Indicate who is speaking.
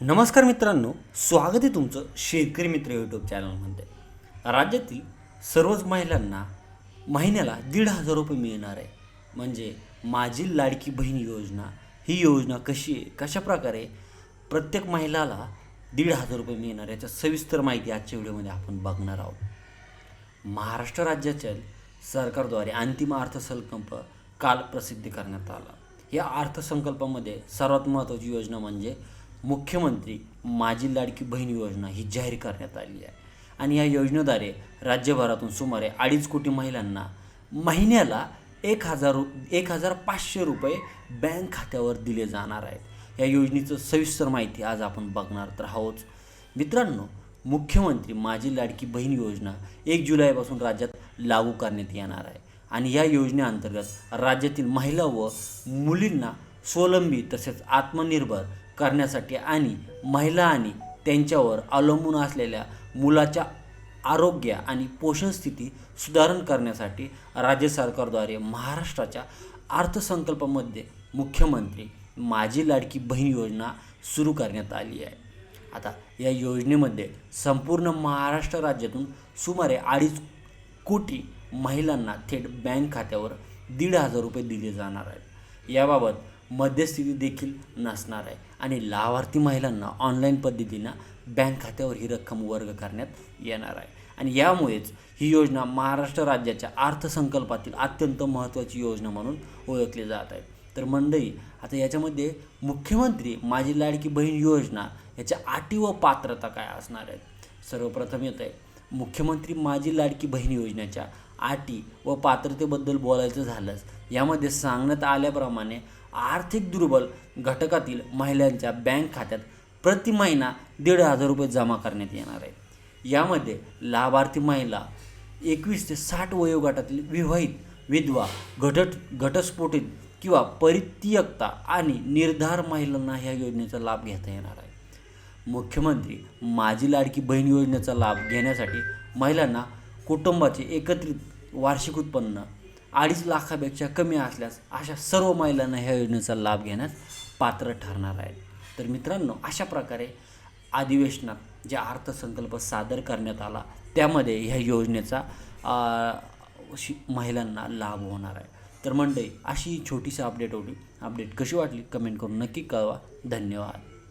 Speaker 1: नमस्कार मित्रांनो स्वागत आहे तुमचं शेतकरी मित्र यूट्यूब चॅनलमध्ये राज्यातील सर्वच महिलांना महिन्याला दीड हजार रुपये मिळणार आहे. म्हणजे माझी लाडकी बहीण योजना ही योजना कशी आहे कशा प्रकारे प्रत्येक महिलाला दीड हजार रुपये मिळणार याच्या सविस्तर माहिती आजच्या व्हिडिओमध्ये आपण बघणार आहोत. महाराष्ट्र राज्याच्या सरकारद्वारे अंतिम अर्थसंकल्प काल प्रसिद्ध करण्यात आला. या अर्थसंकल्पामध्ये सर्वात महत्त्वाची योजना म्हणजे मुख्यमंत्री माझी लाडकी बहीण योजना ही जाहीर करण्यात आली आहे. आणि या योजनेद्वारे राज्यभरातून सुमारे अडीच कोटी महिलांना महिन्याला एक हजार रु एक हजार पाचशे रुपये बँक खात्यावर दिले जाणार आहेत. या योजनेचं सविस्तर माहिती आज आपण बघणार तर आहोत. मित्रांनो मुख्यमंत्री माझी लाडकी बहीण योजना एक जुलैपासून राज्यात लागू करण्यात येणार आहे. आणि या योजनेअंतर्गत राज्यातील महिला व मुलींना स्वावलंबी तसेच आत्मनिर्भर करण्यासाठी आणि महिला आणि त्यांच्यावर अवलंबून असलेल्या मुलाच्या आरोग्य आणि पोषण स्थिती सुधारण करण्यासाठी राज्य सरकारद्वारे महाराष्ट्राच्या अर्थसंकल्पामध्ये मुख्यमंत्री माझी लाडकी बहीण योजना सुरू करण्यात आली आहे. आता या योजनेमध्ये संपूर्ण महाराष्ट्र राज्यातून सुमारे अडीच कोटी महिलांना थेट बँक खात्यावर दीड हजार रुपये दिले जाणार आहेत. याबाबत मध्यस्थिती देखील नसणार आहे. आणि लाभार्थी महिलांना ऑनलाईन पद्धतीनं बँक खात्यावर ही रक्कम वर्ग करण्यात येणार आहे. आणि यामुळेच ही योजना महाराष्ट्र राज्याच्या अर्थसंकल्पातील अत्यंत महत्त्वाची योजना म्हणून ओळखली जात आहे तर मंडळी आता याच्यामध्ये मुख्यमंत्री माझी लाडकी बहीण योजना याच्या अटी व पात्रता काय असणार आहेत? सर्वप्रथम येत आहे मुख्यमंत्री माझी लाडकी बहीण योजनेच्या अटी व पात्रतेबद्दल बोलायचं झालंच. यामध्ये सांगण्यात आल्याप्रमाणे आर्थिक दुर्बल घटकातील महिलांच्या बँक खात्यात प्रति महिना दीड हजार रुपये जमा करण्यात येणार आहे. यामध्ये लाभार्थी महिला एकवीस ते साठ वयोगटातील विवाहित विधवा घटट घटस्फोटित किंवा परित्यक्ता आणि निर्धार महिलांना ह्या योजनेचा लाभ घेता येणार आहे. मुख्यमंत्री माझी लाडकी बहीण योजनेचा लाभ घेण्यासाठी महिलांना कुटुंबाचे एकत्रित वार्षिक उत्पन्न अडीच लाखापेक्षा कमी असल्यास अशा सर्व महिलांना ह्या योजनेचा लाभ घेण्यास पात्र ठरणार आहेत. तर मित्रांनो अशा प्रकारे अधिवेशनात जे अर्थसंकल्प सादर करण्यात आला त्यामध्ये ह्या योजनेचा महिलांना लाभ होणार आहे. तर मंडळी अशी छोटीशी अपडेट होती. अपडेट कशी वाटली? कमेंट करून नक्की कळवा. धन्यवाद.